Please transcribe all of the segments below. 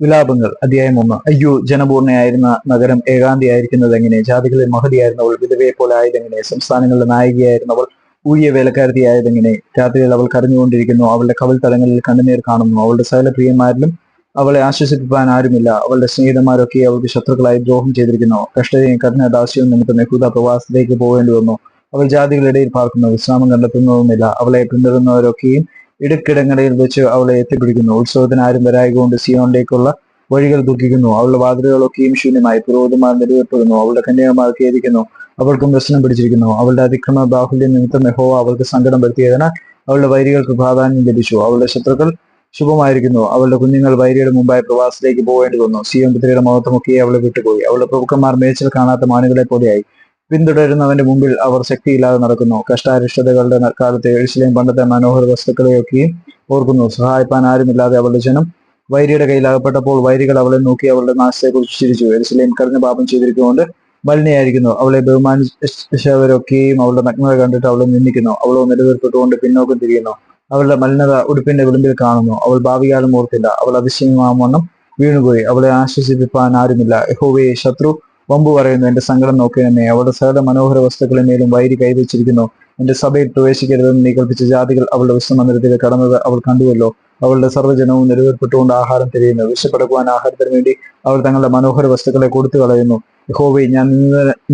വിലാപങ്ങൾ. അധ്യായം ഒന്ന്. അയ്യോ ജനപൂർണയായിരുന്ന നഗരം ഏകാന്തിയായിരിക്കുന്നത് എങ്ങനെ? ജാതികളിൽ മഹതിയായിരുന്നവൾ വിധവയെ പോലെ ആയതെങ്ങനെ? സംസ്ഥാനങ്ങളുടെ നായികയായിരുന്നവൾ ഊഴിയ വേലക്കാരത്തിയായതെങ്ങനെ രാത്രിയിൽ അവൾ കരഞ്ഞുകൊണ്ടിരിക്കുന്നു. അവളുടെ കവൽ തലങ്ങളിൽ കണ്ണുനീർ കാണുന്നു. അവളുടെ സകലപ്രിയന്മാരിലും അവളെ ആശ്വസിപ്പിക്കാൻ ആരുമില്ല. അവളുടെ സ്നേഹിതന്മാരൊക്കെ അവൾക്ക് ശത്രുക്കളായി ദ്രോഹം ചെയ്തിരിക്കുന്നു. കഷ്ടതയും കഠിനദാസ്യവും നിമിത്തം യഹൂദ പ്രവാസത്തിലേക്ക് പോകേണ്ടി വന്നു. അവൾ ജാതികളിടയിൽ പാർക്കുന്നു. വിശ്രാമം കണ്ടെത്തുന്നതുമില്ല. അവളെ പിന്തുടരുന്നവരൊക്കെയും ഇടക്കിടങ്ങളിൽ വെച്ച് അവളെ എത്തിപ്പിടിക്കുന്നു. ഉത്സവത്തിന് ആരും വരായകൊണ്ട് സിയോണിലേക്കുള്ള വഴികൾ ദുഃഖിക്കുന്നു. അവളുടെ വാതിലുകളൊക്കെയും ശൂന്യമായി പുരോഹിതന്മാർ നിലവിൽപ്പെടുന്നു. അവളുടെ കന്യകമാർ ഖേദിക്കുന്നു. അവൾക്കും വ്യസനം പിടിച്ചിരിക്കുന്നു. അവളുടെ അതിക്രമ ബാഹുല്യം നിമിത്തം യഹോവ അവൾക്ക് സങ്കടം വരുത്തിയതിനാൽ അവളുടെ വൈരികൾക്ക് പ്രാധാന്യം ലഭിച്ചു. അവളുടെ ശത്രുക്കൾ ശുഭമായിരിക്കുന്നു. അവളുടെ കുഞ്ഞുങ്ങൾ വൈരിയുടെ മുമ്പായി പ്രവാസത്തിലേക്ക് പോകേണ്ടി വന്നു. സിയോൻ പുത്രിയുടെ മഹത്വമൊക്കെ അവളെ വിട്ടുപോയി. അവളുടെ പ്രഭുക്കന്മാർ മേച്ചിൽ കാണാത്ത മാനുകളെ പോലെയായി. പിന്തുടരുന്നവന്റെ മുമ്പിൽ അവർ ശക്തിയില്ലാതെ നടക്കുന്നു. കഷ്ടാരിഷ്ടതകളുടെ കാലത്തെ എഴുസിലെയും പണ്ടത്തെ മനോഹര വസ്തുക്കളെയൊക്കെയും ഓർക്കുന്നു. സഹായിപ്പാൻ ആരുമില്ലാതെ അവളുടെ ജനം വൈരിയുടെ കയ്യിൽ അകപ്പെട്ടപ്പോൾ വൈരികൾ അവളെ നോക്കി അവളുടെ നാശത്തെക്കുറിച്ച് ചിരിച്ചു. എരുസലേം കടഞ്ഞ പാപം ചെയ്തിരിക്കുകൊണ്ട് മലിനയായിരിക്കുന്നു അവളെ ബഹുമാനിച്ചവരൊക്കെയും അവളുടെ നഗ്നത കണ്ടിട്ട് അവളെ നിന്ദിക്കുന്നു. അവളോ നിലനിർത്തിട്ടുകൊണ്ട് പിന്നോക്കം തിരിയുന്നു. അവളുടെ മലിനത ഉടുപ്പിന്റെ വിളിമ്പിൽ കാണുന്നു. അവൾ ഭാവികാലം ഓർത്തില്ല. അവൾ അതിശയമാവണ്ണം വീണുപോയി. അവളെ ആശ്വസിപ്പിപ്പാൻ ആരുമില്ല. യഹോവയെ ശത്രു വമ്പു പറയുന്നു എന്റെ സങ്കടം നോക്കണമേ അവളുടെ സകല മനോഹര വസ്തുക്കളെ മേലും വൈരി കൈവച്ചിരിക്കുന്നു. എന്റെ സഭയിൽ പ്രവേശിക്കരുതെന്ന് നീ കൽപ്പിച്ച ജാതികൾ അവളുടെ വിശ്വമന്ദിരത്തിൽ കടന്നത് അവൾ കണ്ടുവല്ലോ. അവളുടെ സർവജനവും നിലവിൽപ്പെട്ടുകൊണ്ട് ആഹാരം തിരയുന്നു. വിശപ്പെടുക്കുവാൻ ആഹാരത്തിന് വേണ്ടി അവൾ തങ്ങളുടെ മനോഹര വസ്തുക്കളെ കൊടുത്തു കളയുന്നു. യഹോവേ ഞാൻ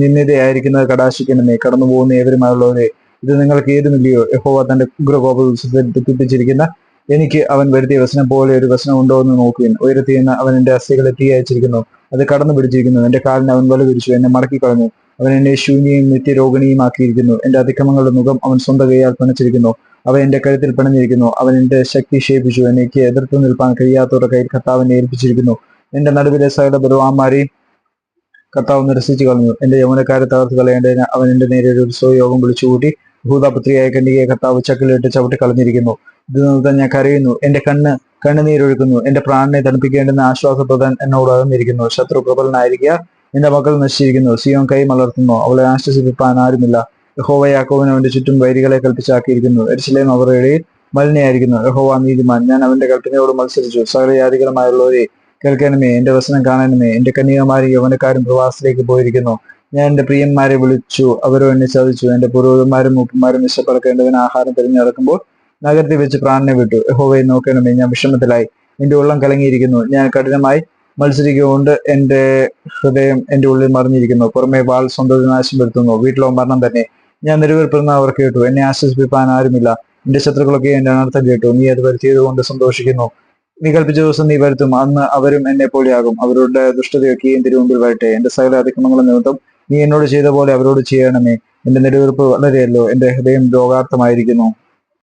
നിന്നിതയായിരിക്കുന്നത് കടാശിക്കണമേ കടന്നു പോകുന്ന ഏവരുമായുള്ളവരെ ഇത് നിങ്ങൾക്ക് ഏതുമില്ലയോ? യഹോവ തന്റെ ഉഗ്രകോപ ഉത്സവത്തിൽ ദുഃഖിപ്പിച്ചിരിക്കുന്ന എനിക്ക് അവൻ വരുത്തിയ വസനം പോലെ ഒരു വസനം ഉണ്ടോ എന്ന് നോക്കുകയും ഉയരത്തിയെന്ന് അവൻ എന്റെ അസ്ഥികളെ തീ അയച്ചിരിക്കുന്നു അത് കടന്നു പിടിച്ചിരിക്കുന്നു. എന്റെ കാലിന് അവൻ വല വിരിച്ചു. എന്നെ മടക്കി കളഞ്ഞു. അവൻ എന്നെ ശൂന്യയും നിത്യരോഗിണിയും ആക്കിയിരിക്കുന്നു. എന്റെ അതിക്രമങ്ങളുടെ മുഖം അവൻ സ്വന്തം കൈയാൽ പണിച്ചിരിക്കുന്നു അവൻ എന്റെ കഴുത്തിൽ പണിഞ്ഞിരിക്കുന്നു. അവൻ എന്റെ ശക്തി ക്ഷേപിച്ചു എനിക്ക് എതിർത്ത് നിൽപ്പാൻ കഴിയാത്തവരുടെ കയ്യിൽ കർത്താവിനെ ഏൽപ്പിച്ചിരിക്കുന്നു. എന്റെ നടുവിലെ സകല ബലവാന്മാരെയും കർത്താവ് നിരസിച്ചു കളഞ്ഞു. എന്റെ യൗവനക്കാരെ തകർത്ത് കളയേണ്ടതിന് അവൻ എന്റെ നേരെ ഒരു ഉത്സവയോഗം വിളിച്ചുകൂട്ടി. ഭൂതാപുത്രിയായ കണ്ണികയെ കർത്താവ് ചക്കിലിട്ട് ചവിട്ടി കളഞ്ഞിരിക്കുന്നു. ഇത് ഞാൻ കരയുന്നു. എന്റെ കണ്ണ് കണ്ണുനീരൊഴുക്കുന്നു. എന്റെ പ്രാണനെ തണുപ്പിക്കേണ്ടുന്ന ആശ്വാസപ്രദൻ എന്നോട് അകന്നിരിക്കുന്നു. ശത്രു പ്രബലനായിരിക്കുക എന്റെ മക്കൾ നശിച്ചിരിക്കുന്നു. സിയോൻ കൈ മലർത്തുന്നു. അവളെ ആശ്വസിപ്പിപ്പാൻ ആരുമില്ല. യഹോവ യാക്കോവിന് അവന്റെ ചുറ്റും വൈരികളെ കൽപ്പിച്ചാക്കിയിരിക്കുന്നു. എരിശിലേം അവരുടെ ഇടയിൽ മലിനയായിരിക്കുന്നു. യഹോവ നീതിമാൻ. ഞാൻ അവന്റെ കൽപ്പനയോട് മത്സരിച്ചു. സകല സകലജാതികളുമായുള്ളവരെ കേൾക്കണമേ. എന്റെ വസനം കാണണമേ. എന്റെ കന്യകമാരും യൗവനക്കാരും പ്രവാസത്തിലേക്ക് പോയിരിക്കുന്നു. ഞാൻ എന്റെ പ്രിയന്മാരെ വിളിച്ചു. അവരോ എന്നെ ചതിച്ചു. എന്റെ പുരോഹിതന്മാരും മൂപ്പന്മാരും വിശപ്പടക്കേണ്ടതിന് ആഹാരം തിരഞ്ഞെടുക്കുമ്പോൾ നഗരത്തിൽ വെച്ച് പ്രാണനെ വിട്ടു. യഹോവയെ നോക്കണമേ ഞാൻ വിഷമത്തിലായി. എന്റെ ഉള്ളം കലങ്ങിയിരിക്കുന്നു. ഞാൻ കഠിനമായി മത്സരിക്കുകൊണ്ട് എന്റെ ഹൃദയം എന്റെ ഉള്ളിൽ മറിഞ്ഞിരിക്കുന്നു. പുറമെ വാൾ സ്വന്തം നാശം വരുത്തുന്നു. വീട്ടിലോ മരണം തന്നെ. ഞാൻ നിലവിൽപ്പെടുന്ന അവർ കേട്ടു. എന്നെ ആശ്വസിപ്പിക്കാൻ ആരുമില്ല. എന്റെ ശത്രുക്കളൊക്കെ എന്റെ അനർത്ഥം കേട്ടു. നീ അത് വരുത്തിയത് കൊണ്ട് സന്തോഷിക്കുന്നു. നീ കൽപ്പിച്ച ദിവസം നീ വരുത്തും. അന്ന് അവരും എന്നെ പോലെയാകും. അവരുടെ ദുഷ്ടതയൊക്കെ എന്റെ മുമ്പിൽ വരട്ടെ. എന്റെ സകല അതിക്രമങ്ങളും നിമിത്തം നീ എന്നോട് ചെയ്ത പോലെ അവരോട് ചെയ്യണമേ. എന്റെ നെടുവീർപ്പ് വളരെയല്ലോ. എന്റെ ഹൃദയം രോഗാർത്ഥമായിരിക്കുന്നു.